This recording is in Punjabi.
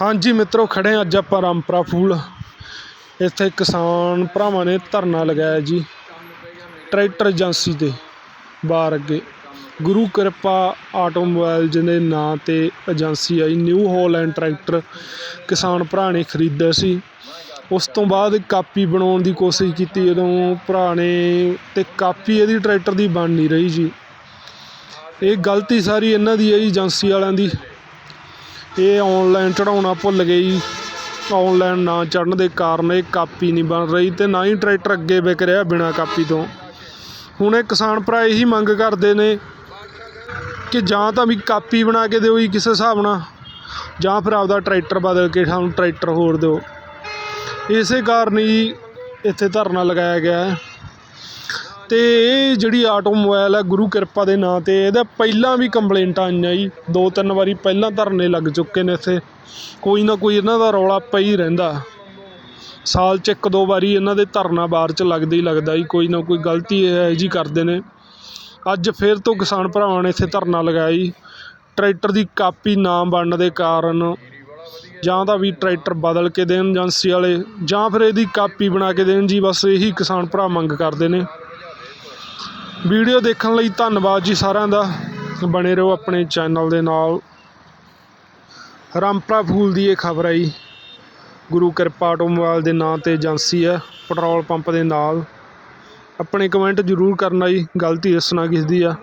ਹਾਂਜੀ ਮਿੱਤਰੋ, ਖੜੇ ਅੱਜ ਆਪਾਂ ਰਾਮਪਰਾ ਫੂਲ। ਇੱਥੇ ਕਿਸਾਨ ਭਰਾਵਾਂ ਨੇ ਧਰਨਾ ਲਗਾਇਆ ਜੀ, ਟਰੈਕਟਰ ਏਜੰਸੀ ਦੇ ਬਾਹਰ ਅੱਗੇ। ਗੁਰੂ ਕਿਰਪਾ ਆਟੋਮੋਬਾਈਲਜ਼ ਦੇ ਨਾਂ ਤੇ ਏਜੰਸੀ ਆਈ, ਨਿਊ ਹੋਲੈਂਡ ਟਰੈਕਟਰ ਕਿਸਾਨ ਭਰਾ ਨੇ ਖਰੀਦਿਆ ਸੀ। ਉਸ ਤੋਂ ਬਾਅਦ ਕਾਪੀ ਬਣਾਉਣ ਦੀ ਕੋਸ਼ਿਸ਼ ਕੀਤੀ ਜਦੋਂ ਭਰਾ ਨੇ ਤੇ ਕਾਪੀ ਇਹਦੀ ਟਰੈਕਟਰ ਦੀ ਬਣ ਨਹੀਂ ਰਹੀ ਜੀ। ਇਹ ਗਲਤੀ ਸਾਰੀ ਇਹਨਾਂ ਦੀ ਹੈ ਜੀ, ਏਜੰਸੀ ਵਾਲਿਆਂ ਦੀ। ਇਹ ਔਨਲਾਈਨ ਚੜਾਉਣਾ ਭੁੱਲ ਗਏ ਜੀ ਆਨਲਾਈਨ ਨਾ ਚੜ੍ਹਨ ਦੇ ਕਾਰਨ ਇਹ ਕਾਪੀ ਨਹੀਂ ਬਣ ਰਹੀ ਅਤੇ ਨਾ ਹੀ ਟਰੈਕਟਰ ਅੱਗੇ ਵਿਕ ਰਿਹਾ ਬਿਨਾਂ ਕਾਪੀ ਤੋਂ। ਹੁਣ ਇਹ ਕਿਸਾਨ ਭਰਾ ਇਹੀ ਮੰਗ ਕਰਦੇ ਨੇ ਕਿ ਜਾਂ ਤਾਂ ਵੀ ਕਾਪੀ ਬਣਾ ਕੇ ਦਿਓ ਜੀ ਕਿਸੇ ਹਿਸਾਬ ਨਾਲ, ਜਾਂ ਫਿਰ ਆਪਦਾ ਟਰੈਕਟਰ ਬਦਲ ਕੇ ਸਾਨੂੰ ਟਰੈਕਟਰ ਹੋਰ ਦਿਓ। ਇਸੇ ਕਾਰਨ ਹੀ ਇੱਥੇ ਧਰਨਾ ਲਗਾਇਆ ਗਿਆ ਹੈ। ਅਤੇ ਇਹ ਜਿਹੜੀ ਆਟੋਮੋਬਾਈਲ ਹੈ ਗੁਰੂ ਕਿਰਪਾ ਦੇ ਨਾਂ ਤੇ, ਇਹਦਾ ਪਹਿਲਾਂ ਵੀ ਕੰਪਲੇਂਟਾਂ ਆਈਆਂ ਜੀ। ਦੋ ਤਿੰਨ ਵਾਰੀ ਪਹਿਲਾਂ ਧਰਨੇ ਲੱਗ ਚੁੱਕੇ ਨੇ ਇੱਥੇ। ਕੋਈ ਨਾ ਕੋਈ ਇਹਨਾਂ ਦਾ ਰੌਲਾ ਪਈ ਹੀ ਰਹਿੰਦਾ। ਸਾਲ 'ਚ ਇੱਕ ਦੋ ਵਾਰੀ ਇਹਨਾਂ ਦੇ ਧਰਨਾ ਬਾਹਰ 'ਚ ਲੱਗਦਾ ਹੀ ਲੱਗਦਾ ਜੀ। ਕੋਈ ਨਾ ਕੋਈ ਗਲਤੀ ਇਹੋ ਜਿਹੀ ਕਰਦੇ ਨੇ। ਅੱਜ ਫਿਰ ਤੋਂ ਕਿਸਾਨ ਭਰਾਵਾਂ ਨੇ ਇੱਥੇ ਧਰਨਾ ਲਗਾਇਆ ਜੀ। ਟਰੈਕਟਰ ਦੀ ਕਾਪੀ ਨਾ ਬਣਨ ਦੇ ਕਾਰਨ ਜਾਂ ਤਾਂ ਵੀ ਟਰੈਕਟਰ ਬਦਲ ਕੇ ਦੇਣ ਏਜੰਸੀ ਵਾਲੇ ਜਾਂ ਫਿਰ ਇਹਦੀ ਕਾਪੀ ਬਣਾ ਕੇ ਦੇਣ ਜੀ। ਬਸ ਇਹੀ ਕਿਸਾਨ ਭਰਾ ਮੰਗ ਕਰਦੇ ਨੇ। ਵੀਡੀਓ ਦੇਖਣ ਲਈ ਧੰਨਵਾਦ ਜੀ ਸਾਰਿਆਂ ਦਾ। ਬਣੇ ਰਹੋ ਆਪਣੇ ਚੈਨਲ ਦੇ ਨਾਲ। ਰਾਮਪਰਾ ਫੂਲ ਦੀ ਇਹ ਖਬਰ ਆਈ। ਗੁਰੂ ਕਿਰਪਾ ਆਟੋਮੋਬਾਈਲ ਦੇ ਨਾਂ ਤੇ ਏਜੰਸੀ ਹੈ ਪੈਟਰੋਲ ਪੰਪ ਦੇ ਨਾਲ। ਆਪਣੇ ਕਮੈਂਟ ਜ਼ਰੂਰ ਕਰਨਾ ਜੀ ਗਲਤੀ ਦੱਸਣਾ ਕਿਸ ਦੀ ਆ